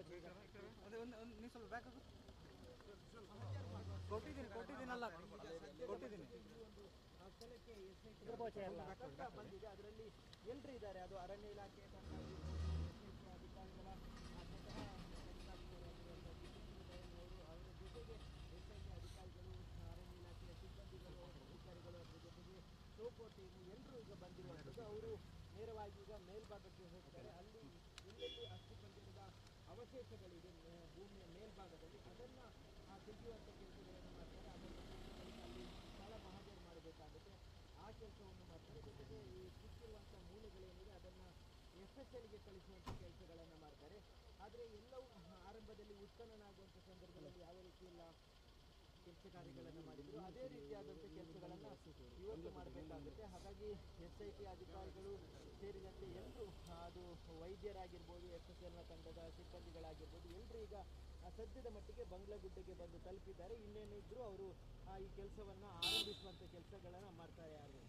ತಪ್ಪು ಅದೇ ಒಂದು ಒಂದು ನೀವು ಸ್ವಲ್ಪ ಬ್ಯಾಕ್ ಹಾಕು ಕೊಟ್ಟಿದ್ದೀನಿ ಕೊಟ್ಟಿದ್ದೀನಲ್ಲ ಕೊಟ್ಟಿದ್ದೀನಿ ಬಂದಿದೆ ಅದರಲ್ಲಿ ಎಲ್ಲರೂ ಇದ್ದಾರೆ ಅದು ಅರಣ್ಯ ಇಲಾಖೆ ಅಧಿಕಾರಿಗಳ ದಯಾನವರು, ಜೊತೆಗೆ ಅಧಿಕಾರಿಗಳು ಅರಣ್ಯ ಇಲಾಖೆಯ ಸಿಬ್ಬಂದಿಗಳು ಅಧಿಕಾರಿಗಳು ಎಲ್ಲರೂ ಈಗ ಬಂದಿರುವಂಥದ್ದು ಅವರು ನೇರವಾಗಿ ಈಗ ಮೇಲ್ಭಾಗಕ್ಕೆ ಹೋಗ್ತಾರೆ ಅಲ್ಲಿ ಅವಶೇಷಗಳಿದೆ ಭೂಮಿಯ ಮೇಲ್ಭಾಗದಲ್ಲಿ ಅದನ್ನು ತೆಗೆಯುವಂಥ ಕೆಲಸಗಳನ್ನು ಮಾಡ್ತಾರೆ. ಅದನ್ನು ಅಲ್ಲಿ ಸ್ಥಳ ಮಹಾಜರ್ ಮಾಡಬೇಕಾಗುತ್ತೆ. ಆ ಕೆಲಸವನ್ನು ಮಾಡ್ತಾರೆ. ಜೊತೆಗೆ ಈ ಸಿಕ್ಕಿರುವಂಥ ಮೂಲೆಗಳೇನಿದೆ ಅದನ್ನು ಎಸ್ ಎಸ್ ಎಲ್ಗೆ ಕಳಿಸುವಂಥ ಕೆಲಸಗಳನ್ನು ಮಾಡ್ತಾರೆ. ಆದರೆ ಎಲ್ಲವೂ ಆರಂಭದಲ್ಲಿ ಉತ್ಪನ್ನನಾಗುವಂಥ ಸಂದರ್ಭದಲ್ಲಿ ಯಾವ ರೀತಿಯಲ್ಲ ಕೆಲಸ ಕಾರ್ಯಗಳನ್ನು ಮಾಡಿದ್ರು, ಅದೇ ರೀತಿಯಾದಂಥ ಕೆಲಸಗಳನ್ನು ಇವತ್ತು ಮಾಡಬೇಕಾಗುತ್ತೆ. ಹಾಗಾಗಿ ಎಸ್ ಐ ಟಿ ಅಧಿಕಾರಿಗಳು ಸೇರಿದಂತೆ ಎಲ್ಲರೂ ಅದು ವೈದ್ಯರಾಗಿರ್ಬೋದು ಎಸ್ ಎಸ್ ಎಲ್ನ ತಂಡದ ಸಿಬ್ಬಂದಿಗಳಾಗಿರ್ಬೋದು ಎಲ್ಲರೂ ಈಗ ಸದ್ಯದ ಮಟ್ಟಿಗೆ ಬಂಗ್ಲಾಗುಡ್ಡೆಗೆ ಬಂದು ತಲುಪಿದ್ದಾರೆ. ಇನ್ನೇನಿದ್ರು ಅವರು ಈ ಕೆಲಸವನ್ನು ಆರಂಭಿಸುವಂಥ ಕೆಲಸಗಳನ್ನು ಮಾಡ್ತಾರೆ ಯಾರು?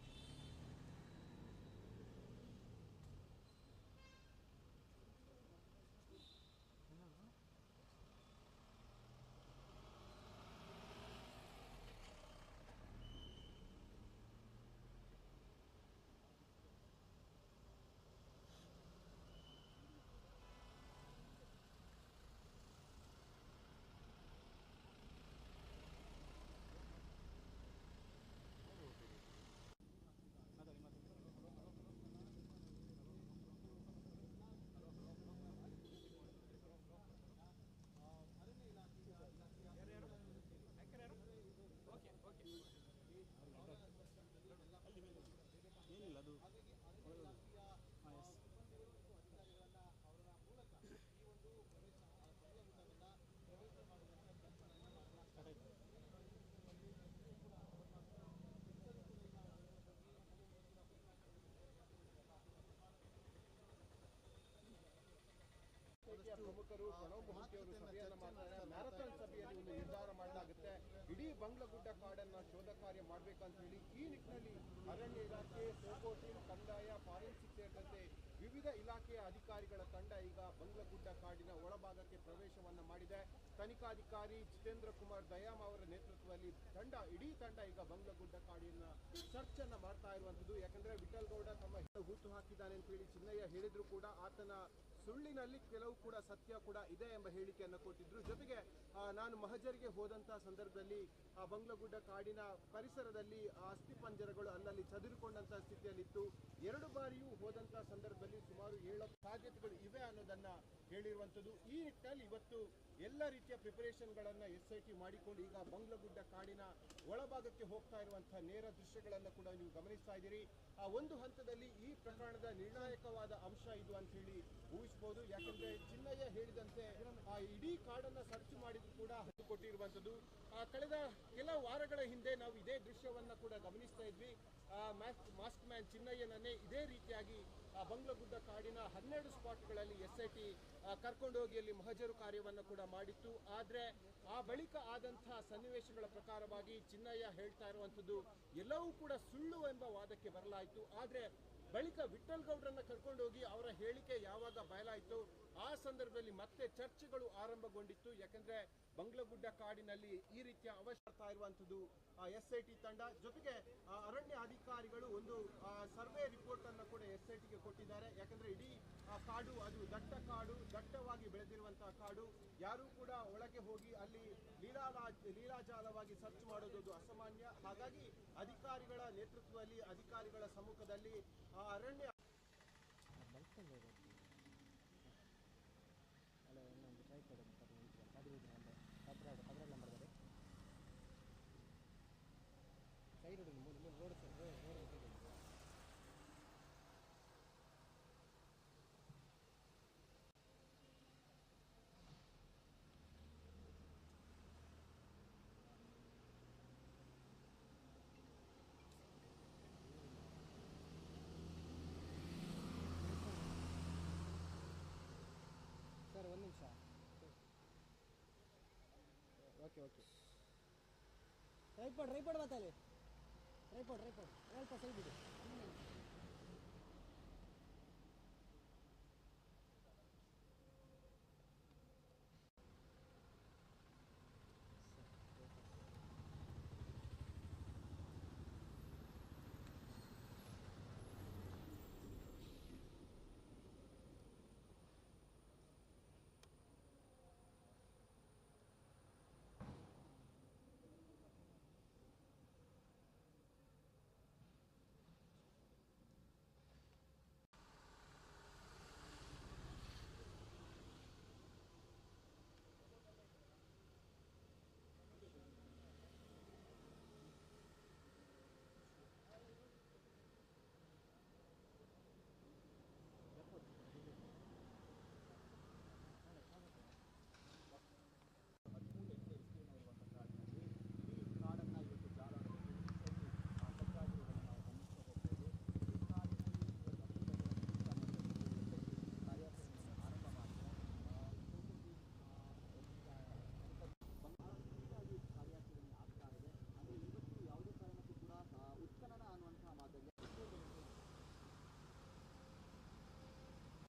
ಬಂಗ್ಲಗುಡ್ಡ ಕಾಡನ್ನ ಶೋಧ ಕಾರ್ಯ ಮಾಡಬೇಕಂತ ಹೇಳಿ ಈ ನಿಟ್ಟಿನಲ್ಲಿ ಅರಣ್ಯ ಇಲಾಖೆ ಸೋಕೋ ಟೀಮ್ ಕಂದಾಯ, ಫಾರೆನ್ಸಿಕ್ ಸೇರಿದಂತೆ ವಿವಿಧ ಇಲಾಖೆಯ ಅಧಿಕಾರಿಗಳ ತಂಡ ಈಗ ಬಂಗ್ಲಗುಡ್ಡ ಕಾಡಿನ ಒಳಭಾಗಕ್ಕೆ ಪ್ರವೇಶವನ್ನ ಮಾಡಿದೆ. ತನಿಖಾಧಿಕಾರಿ ಜಿತೇಂದ್ರ ಕುಮಾರ್ ದಯಾಮ್ ಅವರ ನೇತೃತ್ವದಲ್ಲಿ ತಂಡ, ಇಡೀ ತಂಡ ಈಗ ಬಂಗ್ಲಗುಡ್ಡ ಕಾಡಿನ ಸರ್ಚ್ ಅನ್ನು ಮಾಡ್ತಾ ಇರುವಂತದ್ದು ಯಾಕಂದ್ರೆ ವಿಠಲ್ ಗೌಡ ತಮ್ಮ ಹುಟ್ಟು ಹಾಕಿದ್ದಾನೆ ಅಂತ ಹೇಳಿ ಚಿನ್ನಯ್ಯ ಹೇಳಿದ್ರು ಕೂಡ ಆತನ ಸುಳ್ಳಿನಲ್ಲಿ ಕೆಲವು ಕೂಡ ಸತ್ಯ ಕೂಡ ಇದೆ ಎಂಬ ಹೇಳಿಕೆಯನ್ನು ಕೊಟ್ಟಿದ್ರು. ಜೊತೆಗೆ ನಾನು ಮಹಜರಿಗೆ ಹೋದಂತ ಸಂದರ್ಭದಲ್ಲಿ, ಆ, ಬಂಗ್ಲಗುಡ್ಡ ಕಾಡಿನ ಪರಿಸರದಲ್ಲಿ, ಆ ಅಸ್ಥಿಪಂಜರಗಳು ಅಲ್ಲಲ್ಲಿ ಚದುರಿಕೊಂಡಂತ ಸ್ಥಿತಿಯಲ್ಲಿತ್ತು. ಎರಡು ಬಾರಿಯೂ ಹೋದಂತ ಸಂದರ್ಭದಲ್ಲಿ ಸುಮಾರು ಏಳು ಸಾಧ್ಯತೆಗಳು ಇವೆ ಅನ್ನೋದನ್ನ ಹೇಳಿರುವಂಥದ್ದು. ಈ ನಿಟ್ಟಿನಲ್ಲಿ ಇವತ್ತು ಎಲ್ಲ ರೀತಿಯ ಪ್ರಿಪರೇಷನ್ಗಳನ್ನು ಎಸ್ ಐ ಟಿ ಮಾಡಿಕೊಂಡು ಈಗ ಬಂಗ್ಲಗುಡ್ಡ ಕಾಡಿನ ಒಳಭಾಗಕ್ಕೆ ಹೋಗ್ತಾ ಇರುವಂತಹ ನೇರ ದೃಶ್ಯಗಳನ್ನು ಕೂಡ ನೀವು ಗಮನಿಸ್ತಾ ಇದ್ದೀರಿ. ಆ ಒಂದು ಹಂತದಲ್ಲಿ ಈ ಪ್ರಕರಣದ ನಿರ್ಣಾಯಕವಾದ ಅಂಶ ಇದು ಅಂತ ಹೇಳಿ ಊಹಿಸಬಹುದು ಯಾಕಂದ್ರೆ ಚಿನ್ನಯ್ಯ ಹೇಳಿದಂತೆ, ಆ ಇಡೀ ಕಾಡನ್ನ ಸರ್ಚ್ ಮಾಡಿದ್ರು ಕೂಡ ಹತ್ತು ಕೊಟ್ಟಿರುವಂತದ್ದು ಆ ಕಳೆದ ಕೆಲ ವಾರಗಳ ಹಿಂದೆ ನಾವು ಇದೇ ದೃಶ್ಯವನ್ನ ಕೂಡ ಗಮನಿಸ್ತಾ ಇದ್ವಿ. ಮಾಸ್ಕ್ ಮ್ಯಾನ್ ಚಿನ್ನಯ್ಯನನ್ನೇ ಇದೇ ರೀತಿಯಾಗಿ, ಆ ಬಂಗ್ಲಗುಡ್ಡ ಕಾಡಿನ ಹನ್ನೆರಡು ಸ್ಪಾಟ್ಗಳಲ್ಲಿ ಎಸ್ ಐ ಟಿ ಕರ್ಕೊಂಡೋಗಿ ಅಲ್ಲಿ ಮಹಜರು ಕಾರ್ಯವನ್ನು ಕೂಡ ಮಾಡಿತ್ತು. ಆದರೆ ಆ ಬಳಿಕ ಆದಂತಹ ಸನ್ನಿವೇಶಗಳ ಪ್ರಕಾರವಾಗಿ ಚಿನ್ನಯ್ಯ ಹೇಳ್ತಾ ಇರುವಂಥದ್ದು ಎಲ್ಲವೂ ಕೂಡ ಸುಳ್ಳು ಎಂಬ ವಾದಕ್ಕೆ ಬರಲಾಯಿತು. ಆದರೆ ಬಳಿಕ ವಿಠಲ್ ಗೌಡ್ರನ್ನ ಕರ್ಕೊಂಡೋಗಿ ಅವರ ಹೇಳಿಕೆ ಯಾವಾಗ ಬಯಲಾಯಿತು ಆ ಸಂದರ್ಭದಲ್ಲಿ ಮತ್ತೆ ಚರ್ಚೆಗಳು ಆರಂಭಗೊಂಡಿತ್ತು. ಯಾಕಂದ್ರೆ ಬಂಗ್ಲಗುಡ್ಡ ಕಾಡಿನಲ್ಲಿ ಈ ರೀತಿಯ ಅವಶ್ಯಕತೆ ಇರುವಂತದ್ದು ಎಸ್ ಐ ಟಿ ತಂಡ. ಜೊತೆಗೆ ಅರಣ್ಯ ಅಧಿಕಾರಿಗಳು ಒಂದು ಸರ್ವೆ ರಿಪೋರ್ಟ್ ಅನ್ನು ಕೂಡ ಎಸ್ ಐ ಕೊಟ್ಟಿದ್ದಾರೆ. ಯಾಕಂದ್ರೆ ಇಡೀ ಕಾಡು ಅದು ದಟ್ಟ ಕಾಡು, ದಟ್ಟವಾಗಿ ಬೆಳೆದಿರುವಂತಹ ಕಾಡು. ಯಾರು ಕೂಡ ಒಳಗೆ ಹೋಗಿ ಅಲ್ಲಿ ಲೀಲಾರಾಜ್ ಲೀಲಾಜಾಲವಾಗಿ ಸರ್ಚ್ ಮಾಡೋದು ಅಸಾಮಾನ್ಯ. ಹಾಗಾಗಿ ಅಧಿಕಾರಿಗಳ ನೇತೃತ್ವದಲ್ಲಿ, ಅಧಿಕಾರಿಗಳ ಸಮ್ಮುಖದಲ್ಲಿ ಆ ಅರಣ್ಯ ಓಕೆ ಓಕೆ ಟ್ರೈಪಾಡ್ ರೈಟ್ ಪಡ್ ರೈಟ್ ಪಡ್ ಸ್ವಲ್ಪ ಸೈಡ್ ಬಿಡಿ.